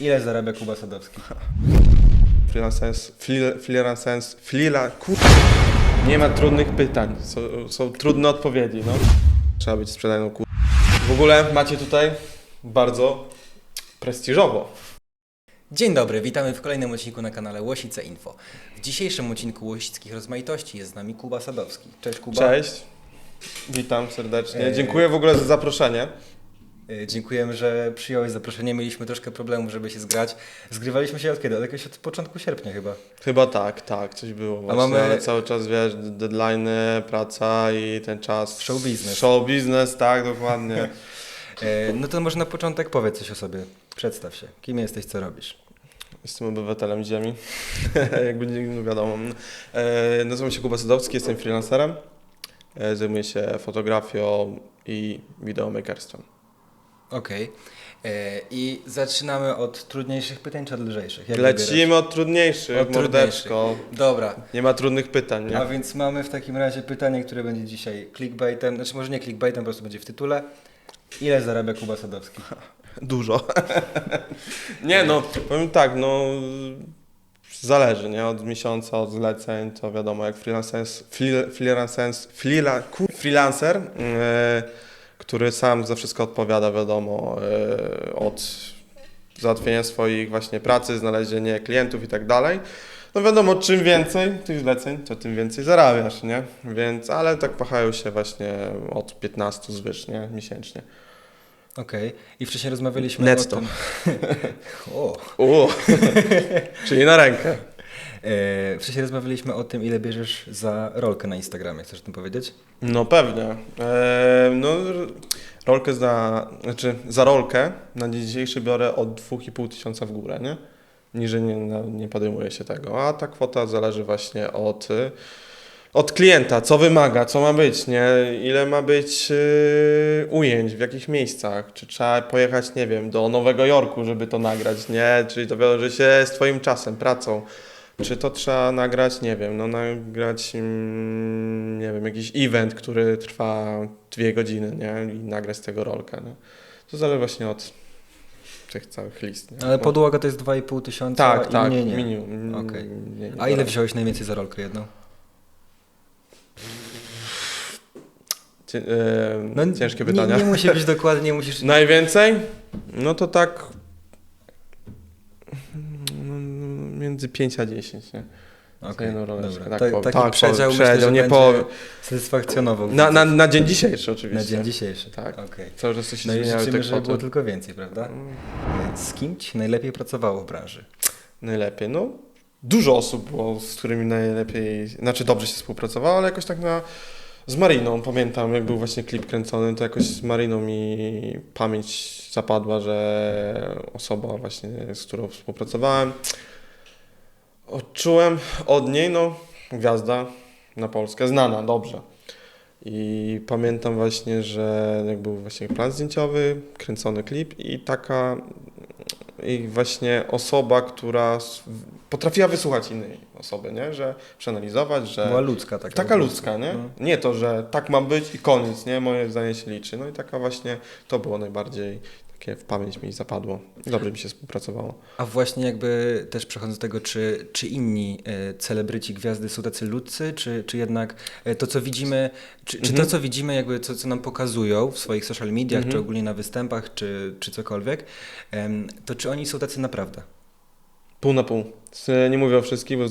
Ile zarabia Kuba Sadowski? Freelance, freelance, flila, kur... Nie ma trudnych pytań, są, są trudne odpowiedzi, no. Trzeba być sprzedajną kur... W ogóle macie tutaj bardzo prestiżowo. Dzień dobry, witamy w kolejnym odcinku na kanale Łosice Info. W dzisiejszym odcinku Łosickich Rozmaitości jest z nami Kuba Sadowski. Cześć Kuba. Cześć, witam serdecznie. Dziękuję w ogóle za zaproszenie. Y, Dziękujemy, że przyjąłeś zaproszenie. Mieliśmy troszkę problemów, żeby się zgrać. Zgrywaliśmy się od kiedy? Od jakiegoś od początku sierpnia chyba. Chyba tak, tak, coś było właśnie, mamy- ale cały czas, wiesz, deadline'y, praca i ten czas... Show business. Show business, tak, dokładnie. E, No to może na początek powiedz coś o sobie. Przedstaw się. Kim jesteś, co robisz? Jestem obywatelem ziemi, jakby nie no wiadomo. E, nazywam się Kuba Sadowski, jestem freelancerem. E, zajmuję się fotografią i videomakerstwem. Okej. E, I zaczynamy od trudniejszych pytań czy od lżejszych? Jak wybierasz? Lecimy od trudniejszych, Od mordeczko. Dobra. Nie ma trudnych pytań, nie? A więc mamy w takim razie pytanie, które będzie dzisiaj clickbaitem, znaczy może nie clickbaitem, po prostu będzie w tytule. Ile zarabia Kuba Sadowski? Dużo. nie no, powiem tak, no zależy, nie? Od miesiąca, od zleceń, to wiadomo, jak freelancer, free- freelancer, freela- kur- freelancer e, który sam za wszystko odpowiada, wiadomo, e, od załatwienia swoich właśnie pracy, znalezienie klientów i tak dalej. No wiadomo, czym więcej tych zleceń, to tym więcej zarabiasz, nie? Więc, ale tak wahają się właśnie od 15 zwyż, nie? Miesięcznie. Okej. I wcześniej rozmawialiśmy Netto. o tym... o. U, czyli na rękę. E, wcześniej rozmawialiśmy o tym, ile bierzesz za rolkę na Instagramie. Chcesz o tym powiedzieć? No pewnie. E, no, rolkę za, znaczy za rolkę na dzisiejszy biorę od 2,5 tysiąca w górę, nie? Niżej nie, nie podejmuję się tego, a ta kwota zależy właśnie od, y, od klienta, co wymaga, co ma być, nie? Ile ma być y, ujęć, w jakich miejscach, czy trzeba pojechać, nie wiem, do Nowego Jorku, żeby to nagrać, nie? Czyli to wiąże się z Twoim czasem, pracą. Czy to trzeba nagrać, nie wiem, no nagrać, mm, nie wiem, jakiś event, który trwa dwie godziny, nie? I nagrać z tego rolkę, nie? To zależy właśnie od tych całych list, nie? Ale podłoga to jest 2,5 tysiąca Tak, i tak, mniej nie. minimum. Okej. Nie, nie A ile biorę. wziąłeś najwięcej za rolkę jedną? Cie- e, ciężkie No, nie- pytania. Nie, musi być dokładnie, nie musisz... Najwięcej? No to tak między 5 a 10, nie? Okej, jedną roleczkę, dobra. tak Ta- powiem. taki Tak, przedział, powiem, myślę, że nie będzie powiem. satysfakcjonował. Na, na, na dzień dzisiejszy oczywiście. na dzień dzisiejszy. Tak. Okej. Cały czas to się No i zmieniały życzymy, te żeby było tylko więcej, prawda? Z kim ci najlepiej pracowało w branży? Najlepiej, no dużo osób było, z którymi najlepiej, znaczy dobrze się współpracowało, ale jakoś tak na, z Mariną, pamiętam jak był właśnie klip kręcony, to jakoś z Mariną mi pamięć zapadła, że osoba właśnie, z którą współpracowałem, odczułem od niej, no gwiazda na Polskę, znana, dobrze. I pamiętam właśnie, że jak był właśnie plan zdjęciowy, kręcony klip i taka i właśnie osoba, która potrafiła wysłuchać innej osoby, nie? Że przeanalizować, że Była ludzka taka. taka ludzka, nie? No. Nie to, że tak ma być i koniec, nie? Moje zdanie się liczy. No i taka właśnie to było najbardziej takie w pamięć mi zapadło. Dobrze mi się współpracowało. A właśnie jakby też przechodząc do tego, czy, czy inni e, celebryci, gwiazdy są tacy ludzcy, czy, czy jednak e, to, co widzimy, czy, czy to, Mhm. co widzimy, jakby co, co nam pokazują w swoich social mediach, Mhm. czy ogólnie na występach, czy, czy cokolwiek, to czy oni są tacy naprawdę? Pół na pół. Z- Nie mówię o wszystkich, bo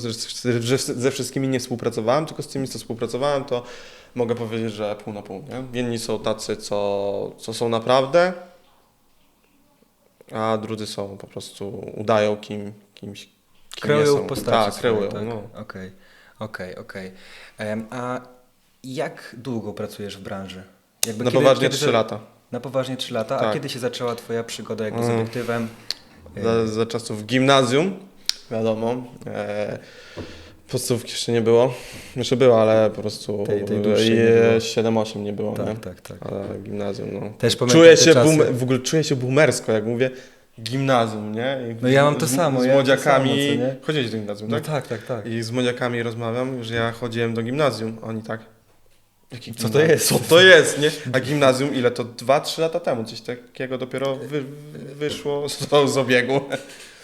ze wszystkimi nie współpracowałem, tylko z tymi, co współpracowałem, to mogę powiedzieć, że pół na pół. Nie? Jedni są tacy, co, co są naprawdę, a drudzy są po prostu, udają kim, kimś, kim Kreują są. postacie Tak, kreują. tak? No. Okej, okej, okej. A jak długo pracujesz w branży? Jakby Na kiedy- poważnie kiedy 3 za- lata. Na poważnie 3 lata. A Tak. kiedy się zaczęła Twoja przygoda jakby z Mm. obiektywem? Za, za czasów gimnazjum, wiadomo. E, podstawówki jeszcze nie było. Jeszcze była, ale po prostu Tej- tej dłuższej nie było. 7-8 nie było. tak, tak, tak. Ale gimnazjum, no. Też Czuję się, boom, w ogóle czuję się boomersko, jak mówię gimnazjum, nie? I No ja mam to z, samo, Z ja to młodziakami. nie? Chodziłeś do gimnazjum, No tak? tak, tak, tak. I z młodziakami rozmawiam, że ja chodziłem do gimnazjum. Oni tak. Co to jest? Co to jest, nie? A gimnazjum ile to? 2-3 lata temu coś takiego dopiero wy, wyszło z, z obiegu.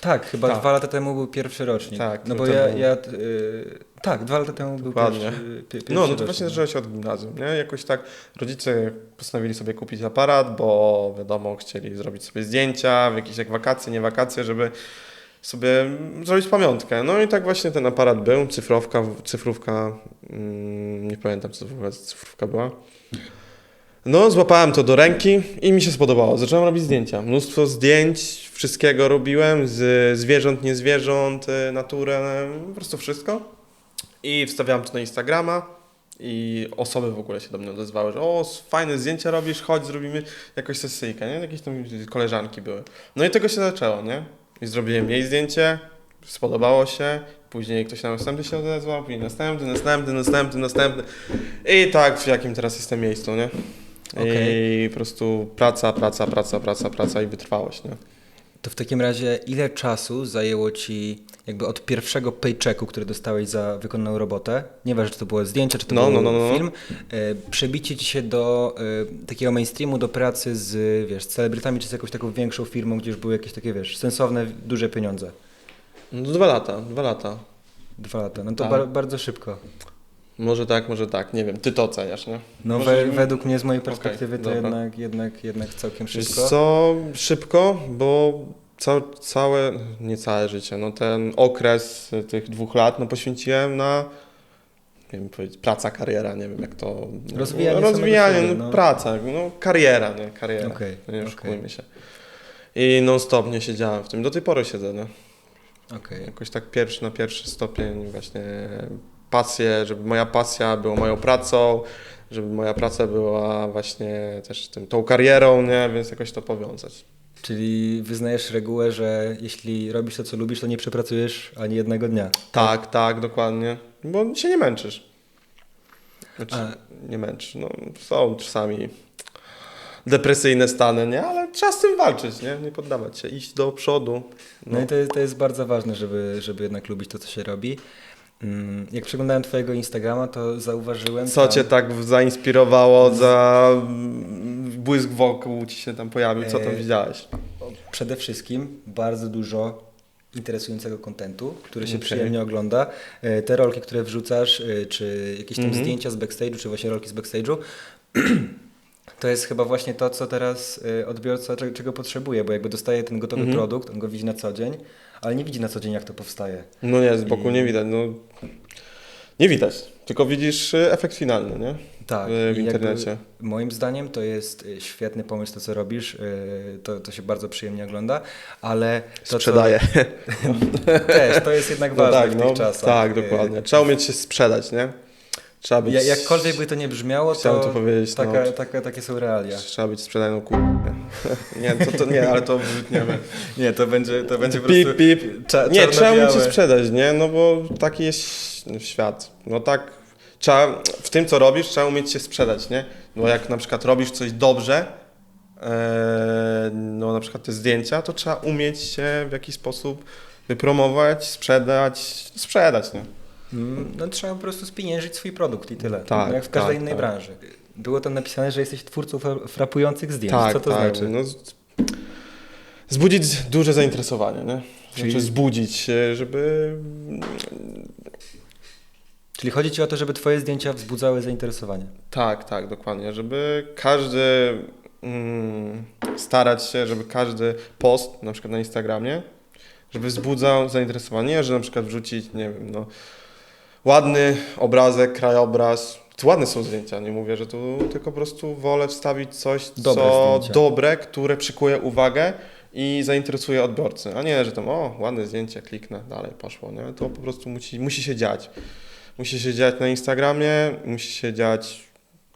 Tak, chyba Tak. dwa lata temu był pierwszy rocznik. Tak, no bo to ja, był- ja y, tak, dwa lata temu był Dokładnie. pierwszy, pie, pierwszy No, no to właśnie zaczęło się od gimnazjum, nie? Jakoś tak rodzice postanowili sobie kupić aparat, bo wiadomo, chcieli zrobić sobie zdjęcia w jakieś jak wakacje, nie wakacje, żeby sobie zrobić pamiątkę. No i tak właśnie ten aparat był, cyfrowka, cyfrówka, mm, nie pamiętam co to w ogóle cyfrówka była. No, złapałem to do ręki i mi się spodobało. Zacząłem robić zdjęcia. Mnóstwo zdjęć, wszystkiego robiłem, z zwierząt, nie zwierząt, y, naturę, po prostu wszystko. I wstawiałem to na Instagrama i osoby w ogóle się do mnie odezwały, że o, fajne zdjęcia robisz, chodź, zrobimy jakąś sesyjkę, nie? Jakieś tam koleżanki były. No i tego się zaczęło, nie? I zrobiłem jej zdjęcie, spodobało się, później ktoś na następny się odezwał, później następny, następny, następny, następny. I tak w jakim teraz jestem miejscu, nie? I po prostu praca, praca, praca, praca, praca i wytrwałość, nie? To w takim razie ile czasu zajęło ci jakby od pierwszego paychecku, który dostałeś za wykonaną robotę, nieważne czy to było zdjęcie, czy to No, był no, no, no. film, e, przebicie ci się do e, takiego mainstreamu, do pracy z, wiesz, celebrytami, czy z jakąś taką większą firmą, gdzie już były jakieś takie, wiesz, sensowne, duże pieniądze? No dwa lata, dwa lata. Dwa lata, no to Tak. bar- bardzo szybko. Może tak, może tak, nie wiem, ty to oceniasz, nie? No Może- we, według mnie, z mojej perspektywy, to dobra. jednak, jednak, jednak całkiem szybko. co, szybko, bo ca całe, nie całe życie, no ten okres tych dwóch lat no poświęciłem na, nie wiem powiedzieć, praca, kariera, nie wiem jak to... Rozwijanie Rozwijanie, siebie, no, no. praca, no kariera, nie, kariera, Okej, no, nie oszukujmy się. I non stop nie siedziałem w tym, do tej pory siedzę, nie? Okej. Jakoś tak pierwszy na pierwszy stopień właśnie pasję, żeby moja pasja była moją pracą, żeby moja praca była właśnie też tym, tą karierą, nie? Więc jakoś to powiązać. Czyli wyznajesz regułę, że jeśli robisz to, co lubisz, to nie przepracujesz ani jednego dnia. Tak, tak, dokładnie. Bo się nie męczysz. Znaczy, A- nie męczysz. No, są czasami depresyjne stany, nie? Ale trzeba z tym walczyć, nie? Nie poddawać się, iść do przodu. No, i to, jest- to jest bardzo ważne, żeby, żeby jednak lubić to, co się robi. Mm, Jak przeglądałem Twojego Instagrama, to zauważyłem. Co tam- cię tak zainspirowało, za mm, błysk wokół ci się tam pojawił? Co tam E, widziałeś? Przede wszystkim bardzo dużo interesującego kontentu, który się Okej. przyjemnie ogląda. E, Te rolki, które wrzucasz, e, czy jakieś tam Mhm. zdjęcia z backstage'u, czy właśnie rolki z backstage'u, to jest chyba właśnie to, co teraz e, odbiorca czego, czego potrzebuje, bo jakby dostaje ten gotowy Mhm. produkt, on go widzi na co dzień, ale nie widzi na co dzień, jak to powstaje. No nie, z boku I- nie widać. No, nie widać, tylko widzisz y, efekt finalny, nie? Tak, w i jakby internecie. Moim zdaniem to jest y, świetny pomysł, to co robisz, y, to, to się bardzo przyjemnie ogląda, ale to, Sprzedaję. Co, też, to jest jednak ważne w tych no, czasach. tak, Y, dokładnie. Trzeba umieć się sprzedać, nie? Trzeba być... Ja, jakkolwiek by to nie brzmiało, Chciałem to, to powiedzieć, taka, no. taka, takie są realia. Trzeba być sprzedajną ku... Nie, to, to nie, ale to wytniemy. Nie, to będzie, to będzie po Pip, prostu pip. cza- Nie, trzeba umieć się sprzedać, nie? No bo taki jest świat. No tak, trzeba, w tym co robisz, trzeba umieć się sprzedać, nie? Bo jak na przykład robisz coś dobrze, e, no na przykład te zdjęcia, to trzeba umieć się w jakiś sposób wypromować, sprzedać, sprzedać, nie? No trzeba po prostu spieniężyć swój produkt i tyle. Tak, jak w każdej tak, innej tak. branży. Było tam napisane, że jesteś twórcą fra- frapujących zdjęć. Tak, Co to tak. znaczy? No, zbudzić duże zainteresowanie, nie? Czyli- Znaczy zbudzić się, żeby... Czyli chodzi ci o to, żeby twoje zdjęcia wzbudzały zainteresowanie. Tak, tak, dokładnie. Żeby każdy mm, starać się, żeby każdy post, na przykład na Instagramie, żeby wzbudzał zainteresowanie, że na przykład wrzucić, nie wiem, no, ładny obrazek, krajobraz. To ładne są zdjęcia, nie mówię, że tu tylko po prostu wolę wstawić coś, Dobre co zdjęcia. dobre, które przykuje uwagę i zainteresuje odbiorcę, a nie, że tam, o, ładne zdjęcie, kliknę, dalej poszło, nie? To po prostu musi, musi się dziać. Musi się dziać na Instagramie, musi się dziać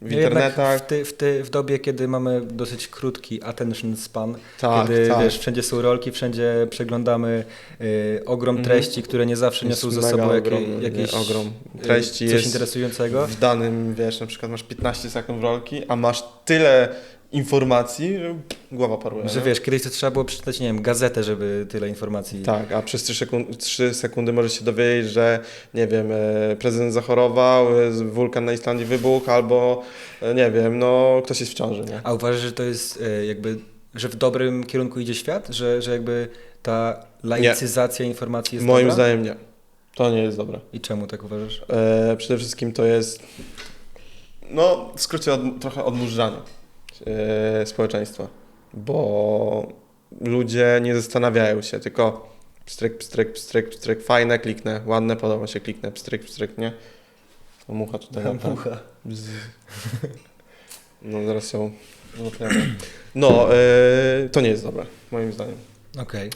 w internetach. W, ty, w, ty, w dobie, kiedy mamy dosyć krótki attention span, Tak, kiedy tak. wiesz, wszędzie są rolki, wszędzie przeglądamy y, ogrom Mhm. treści, które nie zawsze niosą ze sobą jakie, ogrom, jakieś nie, ogrom y, treści coś interesującego. w danym, wiesz, na przykład masz 15 sekund rolki, a masz tyle informacji, że głowa paruje. Że nie? wiesz, kiedyś to trzeba było przeczytać, nie wiem, gazetę, żeby tyle informacji... Tak, a przez 3 sekundy, 3 sekundy możesz się dowiedzieć, że nie wiem, e, prezydent zachorował, e, wulkan na Islandii wybuchł, albo e, nie wiem, no ktoś jest w ciąży, nie? A uważasz, że to jest jakby, że w dobrym kierunku idzie świat? Że, że jakby ta laicyzacja informacji jest Moim dobra? zdaniem nie. To nie jest dobre. I czemu tak uważasz? E, przede wszystkim to jest, no w skrócie od, trochę odmurzanie społeczeństwa, bo ludzie nie zastanawiają się, tylko pstryk, pstryk, pstryk, pstryk, fajne, kliknę, ładne, podoba się, kliknę, pstryk, pstryk, nie? O, mucha tutaj lata. Mucha. Bzz. No zaraz ją. No, e, to nie jest dobre, moim zdaniem. Okej.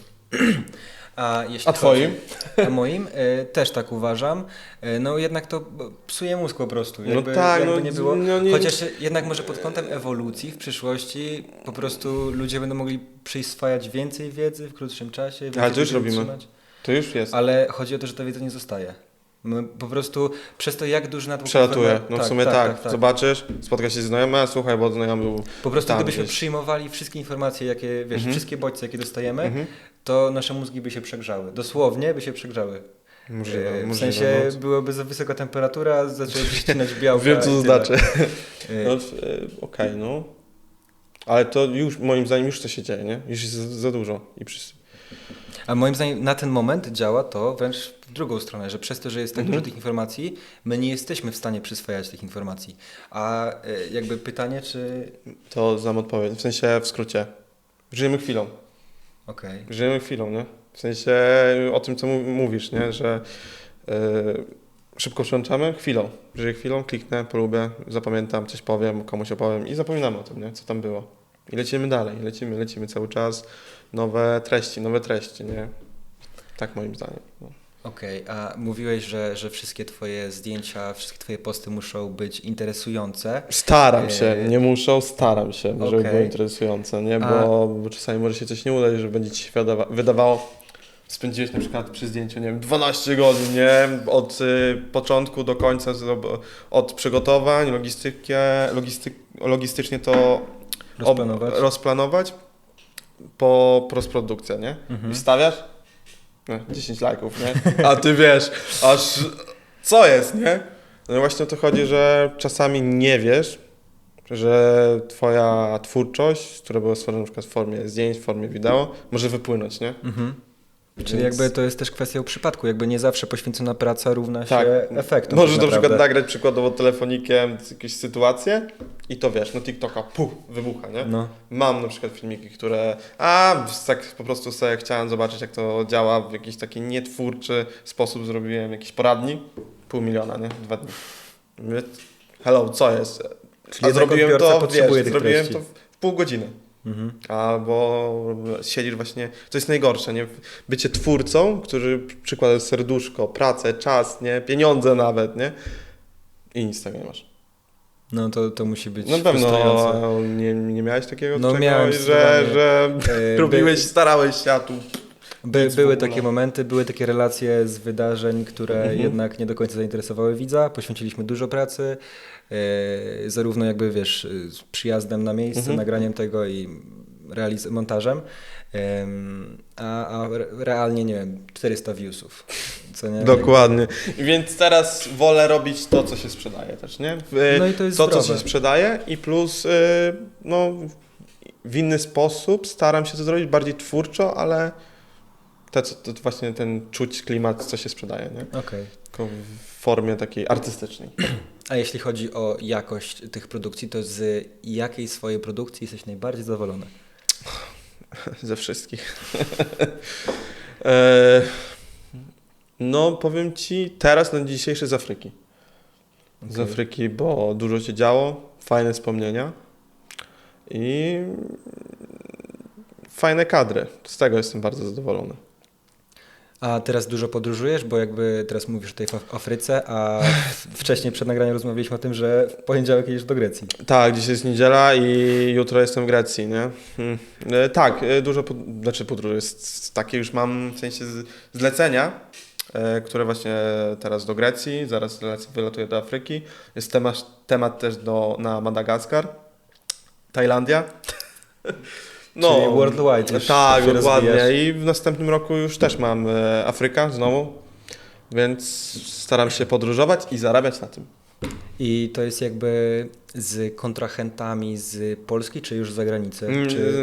A, jeśli A twoim? Chodzi, a moim e, też tak uważam. E, no jednak to psuje mózg po prostu. No Jakby, tak, jakby no, nie było. no nie- Chociaż jednak może pod kątem ewolucji w przyszłości po prostu ludzie będą mogli przyswajać więcej wiedzy w krótszym czasie. Ale to już robimy. utrzymać. To już jest. Ale chodzi o to, że ta wiedza nie zostaje. My po prostu przez to, jak duży natłok Przelatuje. No w sumie tak, Zobaczysz, spotka się z znajomym, słuchaj, bo znajomy był Po prostu gdybyśmy gdzieś. przyjmowali wszystkie informacje, jakie, wiesz, Mhm. wszystkie bodźce, jakie dostajemy, Mhm. to nasze mózgi by się przegrzały. Dosłownie by się przegrzały. Możliwe, E, w możliwe, sensie no. byłoby za wysoka temperatura, zaczęłyby się ścinać białka. Wiem, co to znaczy. E, No, e, Okej, no. Ale to już, moim zdaniem, już to się dzieje, nie? Już jest za, za dużo. I wszyscy. A moim zdaniem na ten moment działa to wręcz w drugą stronę, że przez to, że jest tak Mhm. dużo tych informacji, my nie jesteśmy w stanie przyswajać tych informacji. A e, jakby pytanie, czy... To znam odpowiedź. W sensie, w skrócie. Żyjemy chwilą. Okej. Żyjemy chwilą, nie? W sensie o tym, co mówisz, nie? Że e, szybko przełączamy chwilą. Żyję chwilą, kliknę, polubię, zapamiętam, coś powiem, komuś opowiem i zapominamy o tym, nie? Co tam było. I lecimy dalej, lecimy, lecimy cały czas. Nowe treści, nowe treści, nie? Tak moim zdaniem. No. Okej, a mówiłeś, że, że wszystkie twoje zdjęcia, wszystkie twoje posty muszą być interesujące. Staram się, E, nie muszą, staram się, żeby okej. było interesujące, nie? A- Bo, bo czasami może się coś nie udać, że będzie ci się wydawa- wydawało, spędziłeś na przykład przy zdjęciu, nie wiem, 12 godzin, nie? Od y, początku do końca, od przygotowań, logistykę, logistyk, logistycznie to ob- Rozplanować. Po postprodukcja, nie? Mhm. I wstawiasz? Nie, 10 lajków, nie? A ty wiesz, aż co jest, nie? No i właśnie o to chodzi, że czasami nie wiesz, że twoja twórczość, która była stworzona na przykład w formie zdjęć, w formie wideo, może wypłynąć, nie? Mhm. Czyli Więc- jakby to jest też kwestia przypadku, jakby nie zawsze poświęcona praca równa Tak. się efektom. Możesz tak na przykład nagrać przykładowo telefonikiem jakąś sytuację i to wiesz, no TikToka, puh, wybucha, nie? No, Mam na przykład filmiki, które, a tak po prostu sobie chciałem zobaczyć, jak to działa w jakiś taki nietwórczy sposób. Zrobiłem jakiś poradnik, pół miliona, nie? Dwa dni. Hello, co jest? Czyli a zrobiłem to, wiesz, zrobiłem treści. to w pół godziny. Mhm. Albo siedzisz właśnie, to jest najgorsze, nie? Bycie twórcą, który przykłada serduszko, pracę, czas, nie? Pieniądze nawet, nie? I nic tego nie masz. no to, to musi być Na pewno frustrujące. nie, nie miałeś takiego No czegoś, miałem że, że E, robiłeś, starałeś się, a tu By, były takie momenty, były takie relacje z wydarzeń, które Mhm. jednak nie do końca zainteresowały widza. Poświęciliśmy dużo pracy, zarówno jakby wiesz, e, z przyjazdem na miejsce, Mhm. nagraniem tego i realiz- montażem, em, a, a re- realnie, nie wiem, 400 viewsów. Co nie? Dokładnie. Więc teraz wolę robić to, co się sprzedaje też, nie? W- No i to jest to, co zdrowe. się sprzedaje i plus, no, w inny sposób staram się to zrobić, bardziej twórczo, ale to, co- to właśnie ten czuć klimat, co się sprzedaje, nie? Okej. W formie takiej artystycznej. A jeśli chodzi o jakość tych produkcji, to z jakiej swojej produkcji jesteś najbardziej zadowolony? Ze wszystkich. e, no, powiem Ci, teraz na dzisiejszy z Afryki. Z Okej. Afryki, bo dużo się działo, fajne wspomnienia i fajne kadry. Z tego jestem bardzo zadowolony. A teraz dużo podróżujesz, bo jakby teraz mówisz tutaj w Afryce, a wcześniej przed nagraniem rozmawialiśmy o tym, że w poniedziałek jedziesz do Grecji. Tak, dzisiaj jest niedziela i jutro jestem w Grecji, nie? Hmm. E, tak, e, dużo, pod, znaczy podróży, takie już mam w sensie zlecenia, e, które właśnie teraz do Grecji, zaraz wylatuję do Afryki. Jest temat, temat też do, na Madagaskar. Tajlandia. Czyli worldwide już Tak, się dokładnie. rozwijasz. I w następnym roku już też mam e, Afryka znowu, więc staram się podróżować i zarabiać na tym. I to jest jakby z kontrahentami z Polski, czy już z zagranicy? Mm, Czy...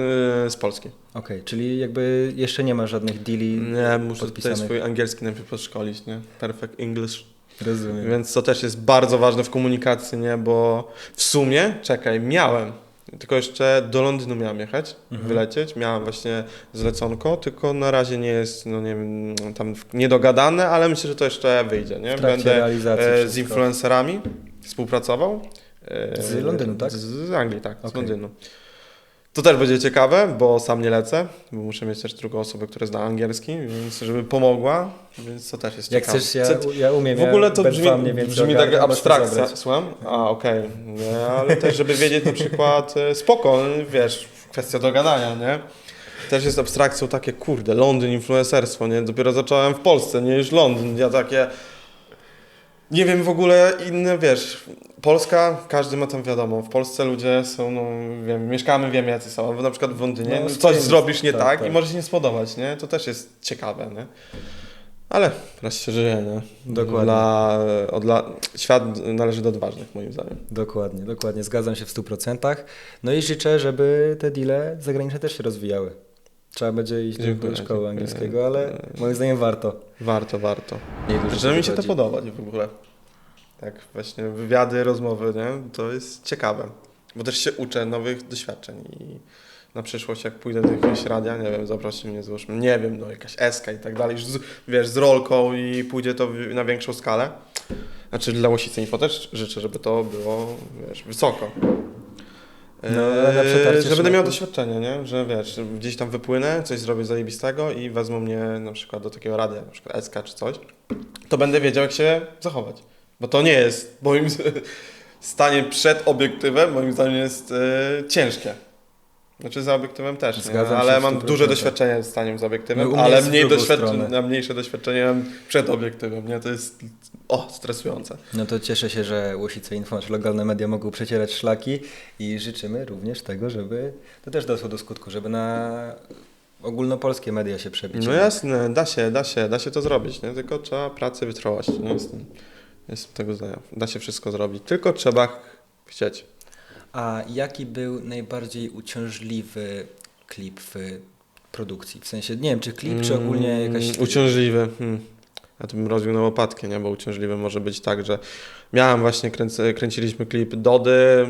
e, Z Polski. Okej, czyli jakby jeszcze nie ma żadnych deali Nie, muszę tutaj podpisanych. swój angielski najpierw podszkolić, nie? Perfect English. Rozumiem. Więc to też jest bardzo ważne w komunikacji, nie? Bo w sumie, czekaj, miałem, tylko jeszcze do Londynu miałem jechać, Mhm. wylecieć, miałem właśnie zleconko, tylko na razie nie jest, no nie wiem, tam niedogadane, ale myślę, że to jeszcze wyjdzie, nie? Będę e, z influencerami współpracował. E, Z Londynu, tak? Z, z Anglii, tak, z Okej. Londynu. To też będzie ciekawe, bo sam nie lecę, bo muszę mieć też drugą osobę, która zna angielski, więc żeby pomogła, więc to też jest Jak ciekawe. chcesz, ja, ja umiem. w ogóle to ja brzmi, B2 mniej więcej brzmi tak abstrakcja. Słucham? A, okej. Nie, Ale też, żeby wiedzieć na przykład e, spoko, wiesz, kwestia dogadania, nie? Też jest abstrakcją takie, kurde, Londyn, influencerstwo, nie? Dopiero zacząłem w Polsce, nie już Londyn. Ja takie... Nie wiem w ogóle inne, wiesz, Polska, każdy ma tam wiadomo, w Polsce ludzie są, no wiem, mieszkamy, wiemy jacy są, albo na przykład w Londynie, No, coś zrobisz nie tak, tak, tak. i może się nie spodobać, nie? To też jest ciekawe, nie? Ale raz się żyje, nie? Dokładnie. Dla, od la, świat należy do odważnych, moim zdaniem. Dokładnie, dokładnie. Zgadzam się w 100%. No i życzę, żeby te deale zagraniczne też się rozwijały. Trzeba będzie iść do- Dziękuję, do szkoły dziękuję. angielskiego, ale moim zdaniem warto. Warto, warto. Zaczyna mi się to podobać w ogóle. Tak, właśnie wywiady, rozmowy, nie? To jest ciekawe. Bo też się uczę nowych doświadczeń i na przyszłość jak pójdę do jakiegoś radia, nie wiem, zaprosi mnie, załóżmy, nie wiem, no jakaś eska i tak dalej, z, wiesz, z rolką i pójdzie to na większą skalę. Znaczy dla Łosicy Info też życzę, żeby to było, wiesz, wysoko. No, ale Eee, że będę miał doświadczenie, nie? Że wiesz, gdzieś tam wypłynę, coś zrobię zajebistego i wezmą mnie na przykład do takiego radia, na przykład SK czy coś, to będę wiedział, jak się zachować. Bo to nie jest moim stanie przed obiektywem, moim zdaniem jest e, ciężkie. Znaczy za obiektywem też, nie? Zgadzam się ale mam 100%. duże doświadczenie z staniem z obiektywem, No, ale mniej doświadczenie, mniejsze doświadczenie mam przed obiektywem, nie? To jest o, stresujące. No to cieszę się, że Łosice Info, nasze lokalne media mogą przecierać szlaki i życzymy również tego, żeby to też doszło do skutku, żeby na ogólnopolskie media się przebić. No jasne, da się, da się, da się to zrobić, nie? Tylko trzeba pracy wytrwać, nie? Jestem, tego zdania. Da się wszystko zrobić, tylko trzeba chcieć. A jaki był najbardziej uciążliwy klip w produkcji? W sensie, nie wiem, czy klip, czy ogólnie jakaś... Mm, Uciążliwy. Hmm. Ja to bym rozwił na łopatkę, nie? Bo uciążliwy może być tak, że miałem właśnie, kręciliśmy klip Dody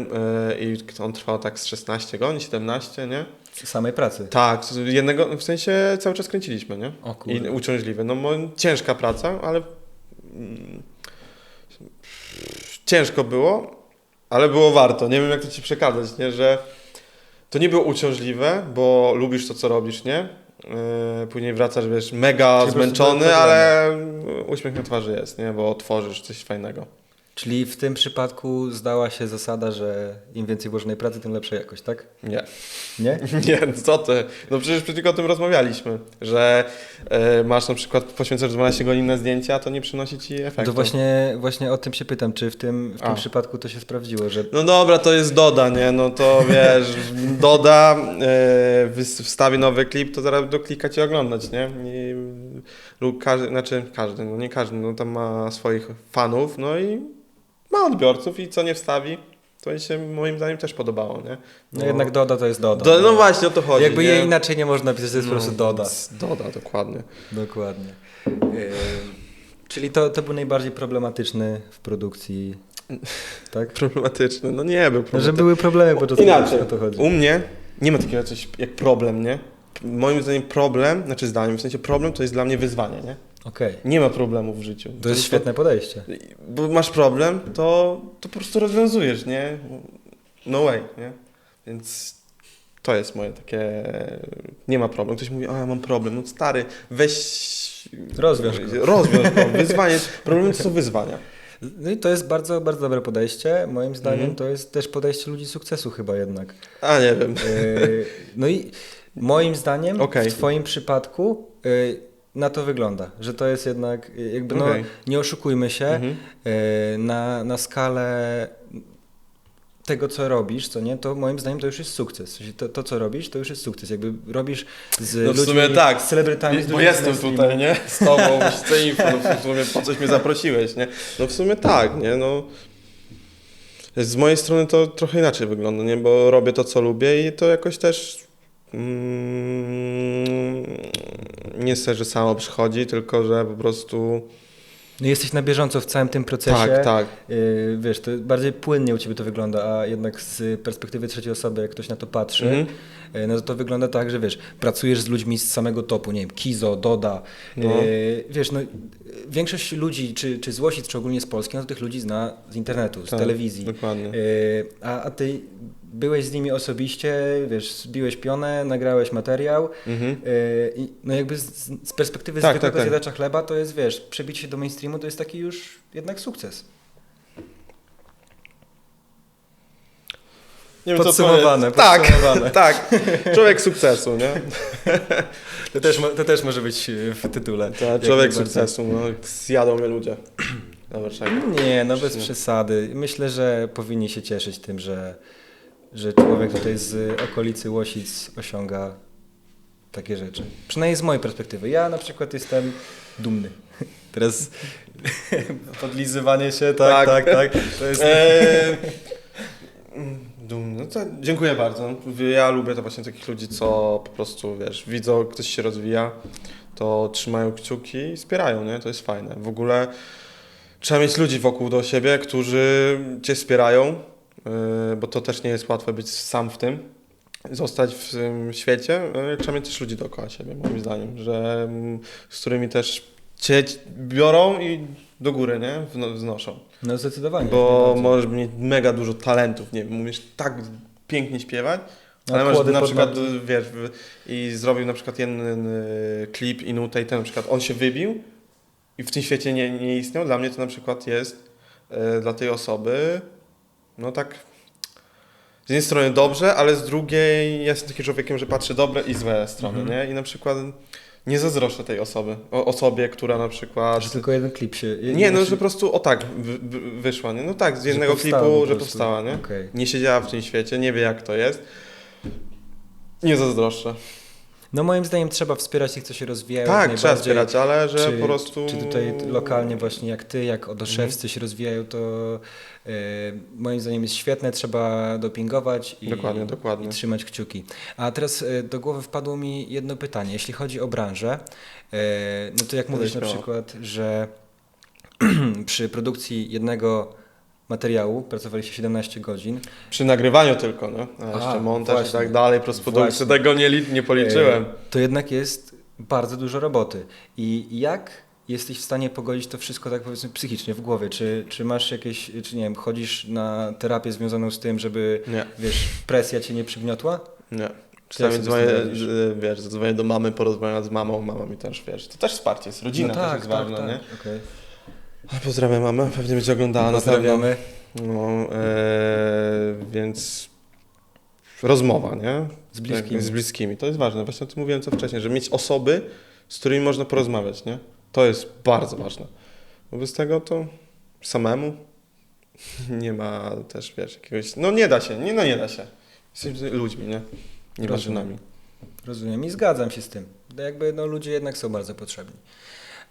yy, i on trwał tak z 16 godzin, 17, nie? samej pracy. Tak, jednego, w sensie cały czas kręciliśmy, nie? O I uciążliwy. No ciężka praca, ale mm, ciężko było, ale było warto. Nie wiem jak to ci przekazać, nie? Że to nie było uciążliwe, bo lubisz to, co robisz, nie? Yy, Później wracasz, wiesz, mega Czyli zmęczony, ale uśmiech na twarzy jest, nie? Bo tworzysz coś fajnego. Czyli w tym przypadku zdała się zasada, że im więcej włożonej pracy, tym lepsza jakość, tak? Nie. Nie? Nie, co ty? No przecież przed o tym rozmawialiśmy, że e, masz na przykład, poświęcasz 12 godzin na zdjęcia, to nie przynosi ci efektu. To właśnie, właśnie o tym się pytam, czy w tym, w tym A. przypadku to się sprawdziło, że No dobra, to jest Doda, nie? No to wiesz, Doda wys- wstawi nowy klip, to zaraz do klikać i oglądać, nie? I, lub każdy, znaczy każdy, no nie każdy, no tam ma swoich fanów, no i ma odbiorców i co nie wstawi, to mi się moim zdaniem też podobało, nie? no jednak Doda to jest Doda. Do, no właśnie o to chodzi. Jakby nie? jej inaczej nie można pisać, to jest po No, prostu Doda. Doda, dokładnie. Dokładnie. Yy, czyli to, to był najbardziej problematyczny w produkcji, tak? Problematyczny, no nie był No, że problematyczny. były problemy podczas Inaczej, o to chodzi. u mnie nie ma takiego coś jak problem, nie? Moim zdaniem problem, znaczy zdaniem, w sensie problem to jest dla mnie wyzwanie, nie? Okej. Nie ma problemu w życiu. To jest świetne podejście. Bo masz problem, to, to po prostu rozwiązujesz, nie? No way, nie? Więc to jest moje takie... Nie ma problemu. Ktoś mówi, a ja mam problem. No stary, weź... Rozwiąż go. Rozwiąż go. Wyzwanie. Problemy to są wyzwania. No i to jest bardzo, bardzo dobre podejście. Moim zdaniem Mhm. to jest też podejście ludzi sukcesu chyba jednak. A nie wiem. Yy, no i moim zdaniem Okej. w Twoim przypadku yy, na to wygląda, że to jest jednak, jakby no, Okej. nie oszukujmy się, Mhm. yy, na, na skalę tego, co robisz, co nie, to moim zdaniem to już jest sukces. To, to co robisz, to już jest sukces. Jakby robisz z No w ludźmi, sumie tak. z celebrytami, z Bo jestem tutaj, nie? Z tobą, z info, no w sumie po coś mnie zaprosiłeś, nie? No w sumie tak, nie? No... Z mojej strony to trochę inaczej wygląda, nie? Bo robię to, co lubię i to jakoś też mm, nie jest że samo przychodzi, tylko że po prostu No jesteś na bieżąco w całym tym procesie. tak, tak, Yy, wiesz, to bardziej płynnie u ciebie to wygląda, a jednak z perspektywy trzeciej osoby, jak ktoś na to patrzy, yy, no to to wygląda tak, że wiesz, pracujesz z ludźmi z samego topu, nie wiem, Kizo, Doda, No. yy, wiesz, no większość ludzi, czy, czy z Łosic, czy ogólnie z Polski, no to tych ludzi zna z internetu, z Tak, telewizji. dokładnie. A, a ty byłeś z nimi osobiście, wiesz, zbiłeś pionę, nagrałeś materiał, Mhm. Yy, i no jakby z, z perspektywy Tak, zwykłego tak, tak. zjadacza chleba to jest, wiesz, przebicie się do mainstreamu to jest taki już jednak sukces. Nie wiem, co Podsumowane, powiedzieć. Tak, podsumowane. tak. Człowiek sukcesu, nie? To też, to też może być yy, w tytule. Jak człowiek sukcesu, no. Zjadą mnie ludzie. Na Warszawie. Nie, no bez przesady. Myślę, że powinni się cieszyć tym, że, że człowiek tutaj z okolicy Łosic osiąga takie rzeczy. Przynajmniej z mojej perspektywy. Ja na przykład jestem dumny. Teraz podlizywanie się, tak, tak, Tak. tak. To jest... Eee, dumny. No to dziękuję bardzo. Ja lubię to właśnie takich ludzi, co po prostu, wiesz, widzą, ktoś się rozwija, to trzymają kciuki i wspierają, nie? To jest fajne. W ogóle trzeba mieć ludzi wokół do siebie, którzy cię wspierają, bo to też nie jest łatwe być sam w tym, zostać w tym świecie. Trzeba mieć też ludzi dookoła siebie, moim zdaniem, że, mm, z którymi też cię biorą i do góry, nie? Wno- Wznoszą. No zdecydowanie. Bo możesz mieć mega dużo talentów, nie wiem, umiesz tak pięknie śpiewać, A ale masz na przykład, wiesz, i zrobił na przykład jeden y, klip i nutę i ten na przykład on się wybił i w tym świecie nie, nie istniał, dla mnie to na przykład jest dla tej osoby, no tak z jednej strony dobrze, ale z drugiej ja jestem takim człowiekiem, że patrzę dobre i złe strony, Mhm. nie? I na przykład nie zazdroszczę tej osoby, o, osobie, która na przykład... Że tylko jeden klip się... Nie, no, znaczy, że po prostu o tak wy, wyszła, nie? No tak, z jednego klipu, po że powstała, nie? Okej. Nie siedziała w tym świecie, nie wie jak to jest. Nie zazdroszczę. No moim zdaniem trzeba wspierać tych, co się rozwijają. Tak, trzeba wspierać, ale że czy, po prostu... Czy tutaj lokalnie właśnie jak ty, jak Odoszewscy się rozwijają, to e, moim zdaniem jest świetne, trzeba dopingować i, Dokładnie, dokładnie. i trzymać kciuki. A teraz e, do głowy wpadło mi jedno pytanie. Jeśli chodzi o branżę, e, no to jak mówisz na przykład, że przy produkcji jednego materiału pracowaliście 17 godzin. Przy nagrywaniu tylko, no. A A, jeszcze montaż właśnie. i tak dalej, postprodukcję, tego nie, nie policzyłem. E, To jednak jest bardzo dużo roboty. I jak jesteś w stanie pogodzić to wszystko tak powiedzmy psychicznie w głowie? Czy, czy masz jakieś, czy nie wiem, chodzisz na terapię związaną z tym, żeby, Nie, wiesz, presja cię nie przygniotła? nie. Czasami dzwonię, radzisz? z- wiesz, zadzwonię do mamy, porozmawiam z mamą, mama mi też, wiesz, to też wsparcie jest, rodzina no tak, też jest tak, ważna, tak. nie? okej. Pozdrawiam mamę, pewnie będzie oglądała. Pozdrawiamy. No, e, więc rozmowa, nie? Z bliskimi. Tak, z bliskimi. To jest ważne. Właśnie o tym mówiłem co wcześniej, że mieć osoby, z którymi można porozmawiać, nie? To jest bardzo ważne. Bo bez tego to samemu nie ma też, wiesz, jakiegoś... No nie da się, nie, no nie da się. Jesteśmy ludźmi, nie? Nie Rozumiem. maszynami. Rozumiem i zgadzam się z tym. Jakby no, ludzie jednak są bardzo potrzebni.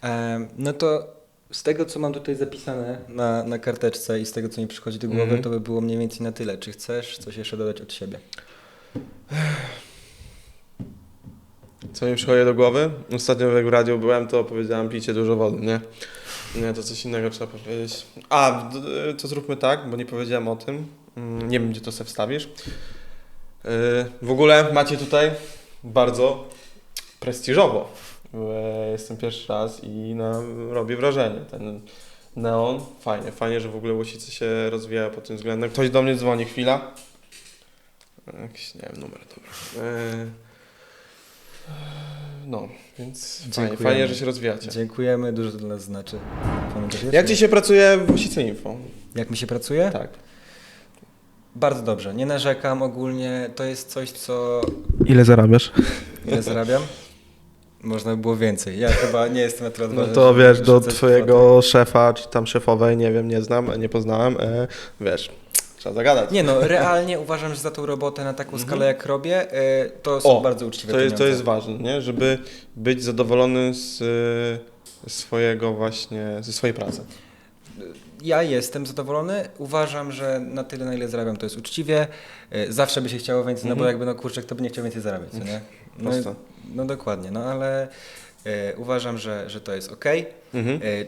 Em, no to z tego, co mam tutaj zapisane na, na karteczce i z tego, co mi przychodzi do głowy, Mhm. to by było mniej więcej na tyle. Czy chcesz coś jeszcze dodać od siebie? Co mi przychodzi do głowy? Ostatnio jak w radiu byłem, to powiedziałem pijcie dużo wody, nie? Nie, to coś innego trzeba powiedzieć. A, to zróbmy tak, bo nie powiedziałem o tym. Mm, Nie wiem, gdzie to sobie wstawisz. Yy, W ogóle macie tutaj bardzo prestiżowo. Jestem pierwszy raz i na, robi wrażenie. Ten neon, fajnie, fajnie, że w ogóle Łosice się rozwijają pod tym względem. Ktoś do mnie dzwoni, chwila. Jakiś, nie wiem, numer, dobra. Yy, No, więc fajnie, fajnie, że się rozwijacie. Dziękujemy, dużo to dla nas znaczy. Jak Ci się pracuje w Łosice Info? Jak mi się pracuje? Tak. Bardzo dobrze. Nie narzekam ogólnie. To jest coś, co... Ile zarabiasz? Ile zarabiam? Można by było więcej. Ja chyba nie jestem na tyle No odważny, to żeby wiesz, do twojego szefa, czy tam szefowej, nie wiem, nie znam, nie poznałem, e, wiesz, trzeba zagadać. Nie no, realnie uważam, że za tą robotę na taką skalę jak robię, y, to są Mhm. O, bardzo uczciwe To jest, to pieniądze. jest ważne, nie? Żeby być zadowolony z y, swojego właśnie, ze swojej pracy. Ja jestem zadowolony. Uważam, że na tyle, na ile zarabiam, to jest uczciwie. Y, Zawsze by się chciało więcej, no bo Mhm. jakby no kurczę, kto by nie chciał więcej zarabiać, co nie? No, Prosto. no dokładnie, no ale y, uważam, że, że to jest ok. Mhm. Y,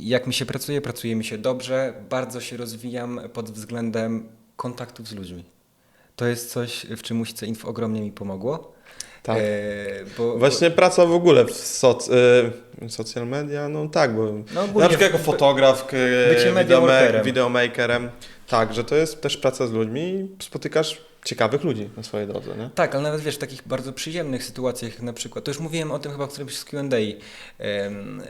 Jak mi się pracuje, pracuje mi się dobrze. Bardzo się rozwijam pod względem kontaktów z ludźmi. To jest coś, w czym Musice Info ogromnie mi pomogło. Tak. E, bo, Właśnie praca w ogóle w soc, y, social media, no tak, bo No na przykład jako fotograf, Bycie wideome- videomakerem, tak, że to jest też praca z ludźmi spotykasz ciekawych ludzi na swojej drodze, nie? Tak, ale nawet wiesz, w takich bardzo przyjemnych sytuacjach na przykład, to już mówiłem o tym chyba w którymś z Q&A,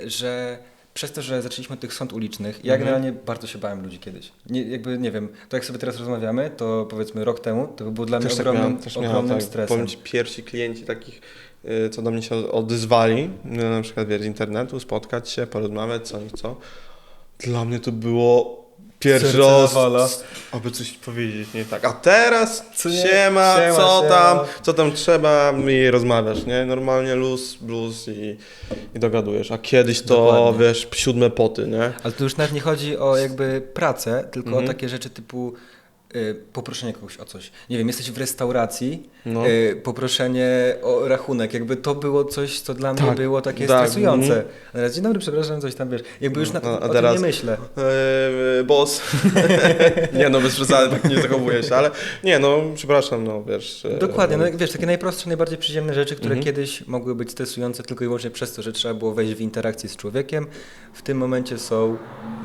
że przez to, że zaczęliśmy od tych sąd ulicznych, ja Mhm. generalnie bardzo się bałem ludzi kiedyś. Nie, jakby, nie wiem, to jak sobie teraz rozmawiamy, to powiedzmy rok temu, to był dla mnie Też tak ogromnym, miałem, też miałem ogromnym tak, stresem. powiem ci, pierwsi klienci takich, y, co do mnie się odezwali, no, na przykład wiesz, z internetu, spotkać się, porozmawiać, co i co. Dla mnie to było pierwszy nawala. aby coś powiedzieć nie tak. A teraz, Co nie? siema, Siema, co siema. tam, co tam trzeba i rozmawiasz, nie? Normalnie luz, blues i, i dogadujesz. A kiedyś to, Dokładnie. wiesz, siódme poty, nie? Ale tu już nawet nie chodzi o jakby pracę, tylko Mhm. o takie rzeczy typu poproszenie kogoś o coś. Nie wiem, jesteś w restauracji, No. y, poproszenie o rachunek, jakby to było coś, co dla mnie Tak, było takie tak, stresujące. mhm. A teraz, dzień dobry, przepraszam, coś tam wiesz. Jakby już na, No, a teraz- tym nie myślę. Eee, boss. nie no, bez przesady, tak nie zachowuję się, ale nie no, przepraszam, no wiesz. e, Dokładnie, no wiesz, takie najprostsze, najbardziej przyziemne rzeczy, które Mhm. kiedyś mogły być stresujące tylko i wyłącznie przez to, że trzeba było wejść w interakcję z człowiekiem, w tym momencie są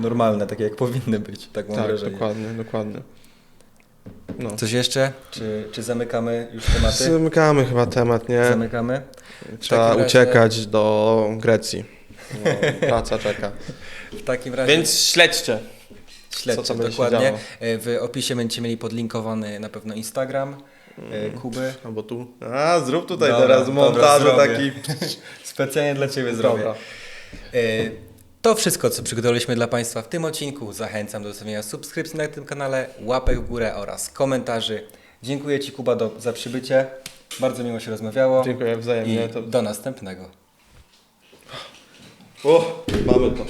normalne, takie jak powinny być, tak mam Tak, wrażenie. dokładnie, dokładnie. No. Coś jeszcze? Czy, czy zamykamy już tematy? Zamykamy chyba temat, nie? Zamykamy. Trzeba razie- uciekać do Grecji. No, praca czeka. W takim razie Więc śledźcie. śledźcie co się dokładnie. E, W opisie będziecie mieli podlinkowany na pewno Instagram e, Kuby. Albo tu. A, zrób tutaj Dobra, teraz montaż taki. Specjalnie dla Ciebie zrobię. Dobra. To wszystko, co przygotowaliśmy dla Państwa w tym odcinku. Zachęcam do zostawienia subskrypcji na tym kanale, łapek w górę oraz komentarzy. Dziękuję Ci Kuba do, za przybycie. Bardzo miło się rozmawiało. Dziękuję wzajemnie. I To... do następnego. O, mamy to.